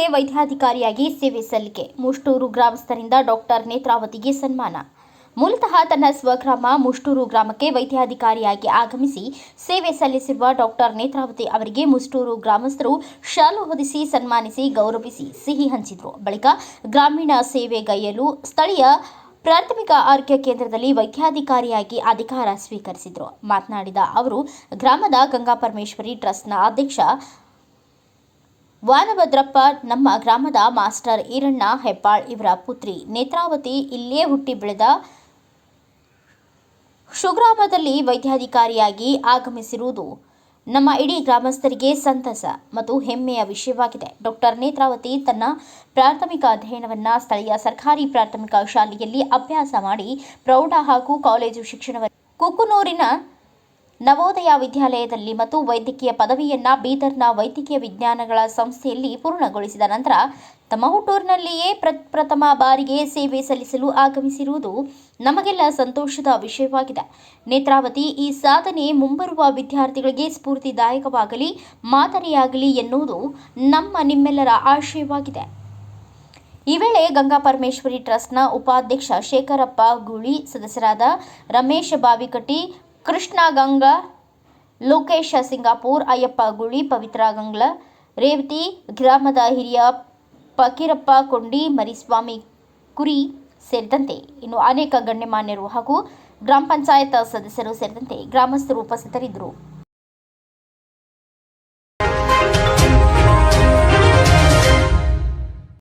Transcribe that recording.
ವೈದ್ಯಾಧಿಕಾರಿಯಾಗಿ ಸೇವೆ ಸಲ್ಲಿಕೆ. ಮುಷ್ಟೂರು ಗ್ರಾಮಸ್ಥರಿಂದ ಡಾಕ್ಟರ್ ನೇತ್ರಾವತಿಗೆ ಸನ್ಮಾನ. ಮೂಲತಃ ತನ್ನ ಸ್ವಗ್ರಾಮ ಮುಷ್ಟೂರು ಗ್ರಾಮಕ್ಕೆ ವೈದ್ಯಾಧಿಕಾರಿಯಾಗಿ ಆಗಮಿಸಿ ಸೇವೆ ಸಲ್ಲಿಸಿರುವ ಡಾಕ್ಟರ್ ನೇತ್ರಾವತಿ ಅವರಿಗೆ ಮುಷ್ಟೂರು ಗ್ರಾಮಸ್ಥರು ಶಾಲು ಹೊದಿಸಿ ಸನ್ಮಾನಿಸಿ ಗೌರವಿಸಿ ಸಿಹಿ ಹಂಚಿದರು. ಬಳಿಕ ಗ್ರಾಮೀಣ ಸೇವೆಗೈಯಲು ಸ್ಥಳೀಯ ಪ್ರಾಥಮಿಕ ಆರೋಗ್ಯ ಕೇಂದ್ರದಲ್ಲಿ ವೈದ್ಯಾಧಿಕಾರಿಯಾಗಿ ಅಧಿಕಾರ ಸ್ವೀಕರಿಸಿದರು. ಮಾತನಾಡಿದ ಅವರು, ಗ್ರಾಮದ ಗಂಗಾಪರಮೇಶ್ವರಿ ಟ್ರಸ್ಟ್ನ ಅಧ್ಯಕ್ಷ ವಾನಭದ್ರಪ್ಪ, ನಮ್ಮ ಗ್ರಾಮದ ಮಾಸ್ಟರ್ ಈರಣ್ಣ ಹೆಬ್ಬಾಳ್ ಇವರ ಪುತ್ರಿ ನೇತ್ರಾವತಿ ಇಲ್ಲೇ ಹುಟ್ಟಿ ಬೆಳೆದ ಶುಗ್ರಾಮದಲ್ಲಿ ವೈದ್ಯಾಧಿಕಾರಿಯಾಗಿ ಆಗಮಿಸಿರುವುದು ನಮ್ಮ ಇಡೀ ಗ್ರಾಮಸ್ಥರಿಗೆ ಸಂತಸ ಮತ್ತು ಹೆಮ್ಮೆಯ ವಿಷಯವಾಗಿದೆ. ಡಾಕ್ಟರ್ ನೇತ್ರಾವತಿ ತನ್ನ ಪ್ರಾಥಮಿಕ ಅಧ್ಯಯನವನ್ನು ಸ್ಥಳೀಯ ಸರ್ಕಾರಿ ಪ್ರಾಥಮಿಕ ಶಾಲೆಯಲ್ಲಿ ಅಭ್ಯಾಸ ಮಾಡಿ ಪ್ರೌಢ ಹಾಗೂ ಕಾಲೇಜು ಶಿಕ್ಷಣವನ್ನು ಕುಕುನೂರಿನ ನವೋದಯ ವಿದ್ಯಾಲಯದಲ್ಲಿ ಮತ್ತು ವೈದ್ಯಕೀಯ ಪದವಿಯನ್ನ ಬೀದರ್ನ ವೈದ್ಯಕೀಯ ವಿಜ್ಞಾನಗಳ ಸಂಸ್ಥೆಯಲ್ಲಿ ಪೂರ್ಣಗೊಳಿಸಿದ ನಂತರ ತಮ್ಮ ಹುಟ್ಟೂರಿನಲ್ಲಿಯೇ ಪ್ರಪ್ರಥಮ ಬಾರಿಗೆ ಸೇವೆ ಸಲ್ಲಿಸಲು ಆಗಮಿಸಿರುವುದು ನಮಗೆಲ್ಲ ಸಂತೋಷದ ವಿಷಯವಾಗಿದೆ. ನೇತ್ರಾವತಿ ಈ ಸಾಧನೆ ಮುಂಬರುವ ವಿದ್ಯಾರ್ಥಿಗಳಿಗೆ ಸ್ಫೂರ್ತಿದಾಯಕವಾಗಲಿ, ಮಾದರಿಯಾಗಲಿ ಎನ್ನುವುದು ನಮ್ಮ ನಿಮ್ಮೆಲ್ಲರ ಆಶಯವಾಗಿದೆ. ಈ ವೇಳೆ ಗಂಗಾ ಪರಮೇಶ್ವರಿ ಟ್ರಸ್ಟ್ನ ಉಪಾಧ್ಯಕ್ಷ ಶೇಖರಪ್ಪ ಗುಳಿ, ಸದಸ್ಯರಾದ ರಮೇಶ್ ಬಾವಿಕಟ್ಟಿ ಕೃಷ್ಣ ಗಂಗಾ, ಲೋಕೇಶ ಸಿಂಗಾಪುರ್, ಅಯ್ಯಪ್ಪ ಗುಳಿ ಪವಿತ್ರ ಗಂಗ್ಲ, ರೇವತಿ ಗ್ರಾಮದ ಹಿರಿಯ ಫಕೀರಪ್ಪ ಕೊಂಡಿ, ಮರಿಸ್ವಾಮಿ ಕುರಿ ಸೇರಿದಂತೆ ಇನ್ನು ಅನೇಕ ಗಣ್ಯಮಾನ್ಯರು ಹಾಗೂ ಗ್ರಾಮ ಪಂಚಾಯತ್ ಸದಸ್ಯರು ಸೇರಿದಂತೆ ಗ್ರಾಮಸ್ಥರು ಉಪಸ್ಥಿತರಿದ್ದರು.